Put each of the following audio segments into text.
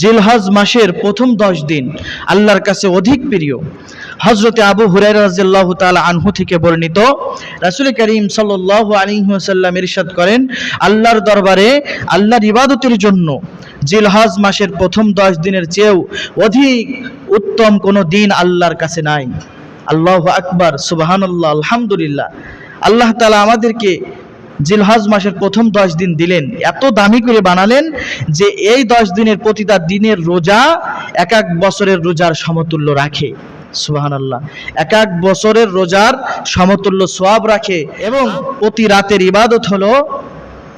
জিলহজ মাসের প্রথম দশ দিন আল্লাহর কাছে অধিক প্রিয়। হজরতে আবু হুরাই রাজিয়াল্লাহ তাআলা আনহু থেকে বর্ণিত, রাসুল করিম সাল্লাল্লাহু আলাইহি ওয়াসাল্লাম ইরশাদ করেন, আল্লাহর দরবারে আল্লাহর ইবাদতের জন্য জিলহজ মাসের প্রথম দশ দিনের চেয়েও অধিক উত্তম কোনো দিন আল্লাহর কাছে নাই। আল্লাহ আকবার, সুবহানাল্লাহ, আলহামদুলিল্লাহ। আল্লাহ তালা আমাদেরকে জিলহজ মাসের প্রথম দশ দিন দিলেন। এত দামি করে বানালেন যে এই দশ দিনের প্রতিটা দিনের রোজা এক এক বছরের রোজার সমতুল্য রাখে। সুবাহান আল্লাহ এক এক বছরের রোজার সমতুল্য সোয়াব রাখে এবং প্রতি রাতের ইবাদত হলো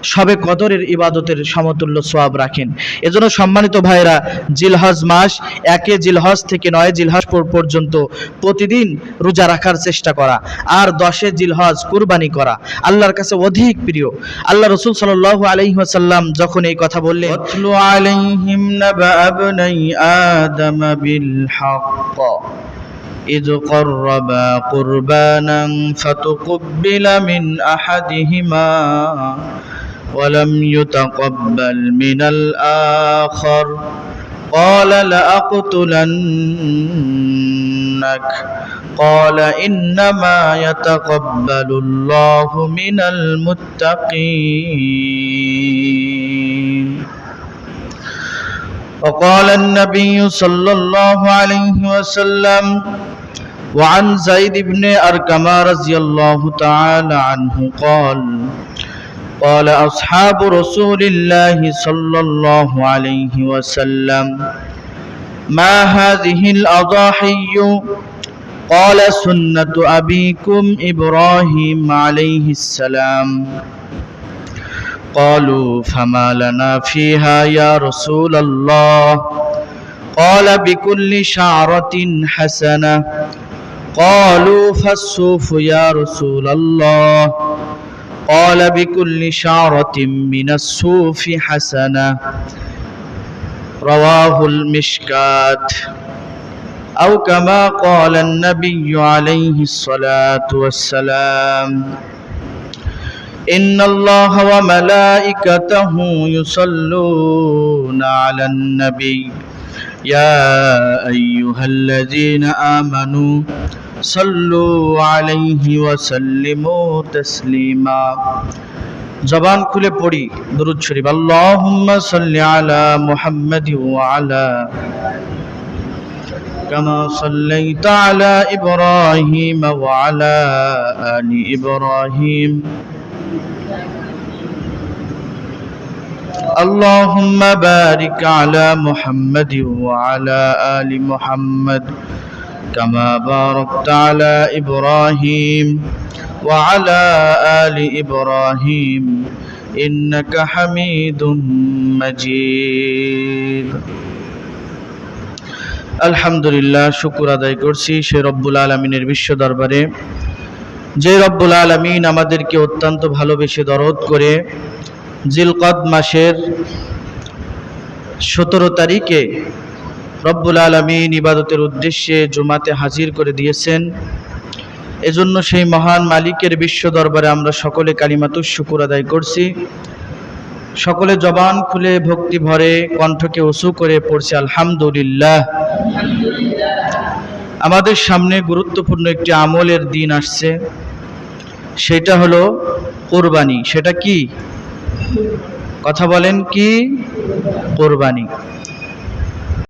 সবে কদরের ইবাদতের সমতুল্য সোয়াব রাখেন এজন্য সম্মানিত ভাইরা জিলহজ মাস একে জিলহজ থেকে নয় জিলহজ পর- পর্যন্ত প্রতিদিন রোজা রাখার চেষ্টা করা আর দশে জিলহজ কুরবানি করা আল্লাহর কাছে অধিক প্রিয় আল্লাহ রসুল সাল আলাইহি ওয়াসাল্লাম যখন এই কথা বললেন "ওয়াতলু আলাইহিম নাবা আবনাই আদম বিল হক إذ قربا قربانا فتقبل من أحدهما ولم يتقبل من الآخر قال لأقتلنك قال إنما يتقبل الله من المتقين وقال النبي صلى الله عليه وسلم وعن زيد بن أركم رضي الله تعالى عنه قال قال أصحاب رسول الله صلى الله عليه وسلم ما هذه الأضاحي؟ قال سنة أبيكم إبراهيم عليه السلام. قالوا فما لنا فيها يا رسول الله؟ قال بكل شعرة حسنة. قالوا فالصوف يا رسول الله. قال بكل شعرة من الصوف حسنة. رواه المشكات. أو كما قال النبي عليه الصلاة والسلام إن الله وملائكته يصلون على النبي. يا أيها الذين آمنوا صلوا عليه وسلموا تسليما জবান খুলে পড়ি দরুদ শরীফ আল্লাহুম্মা সাল্লি আলা মুহাম্মাদ ওয়া আলা كما صليت على إبراهيم وعلى آل إبراهيم اللهم بارك على محمد وعلى آل محمد كما باركت على إبراهيم وعلى آل إبراهيم إنك حميد مجيد আলহামদুলিল্লাহ শুকুর আদায় করছি সে রব্বুল আলমিনের বিশ্ব দরবারে যে রব্বুল আলমিন আমাদেরকে অত্যন্ত ভালোবেসে দরদ করে জিলকদ মাসের সতেরো তারিখে রব্বুল আলমিন ইবাদতের উদ্দেশ্যে জুমাতে হাজির করে দিয়েছেন। এজন্য সেই মহান মালিকের বিশ্ব দরবারে আমরা সকলে কালিমাতুর শুকুর আদায় করছি। সকলে জবান খুলে ভক্তি ভরে কণ্ঠকে উঁচু করে পড়ছে, আলহামদুলিল্লাহ। আমাদের সামনে গুরুত্বপূর্ণ একটি আমলের দিন আসছে। সেটা হলো কোরবানি। সেটা কি? কথা বলেন কি? কোরবানি।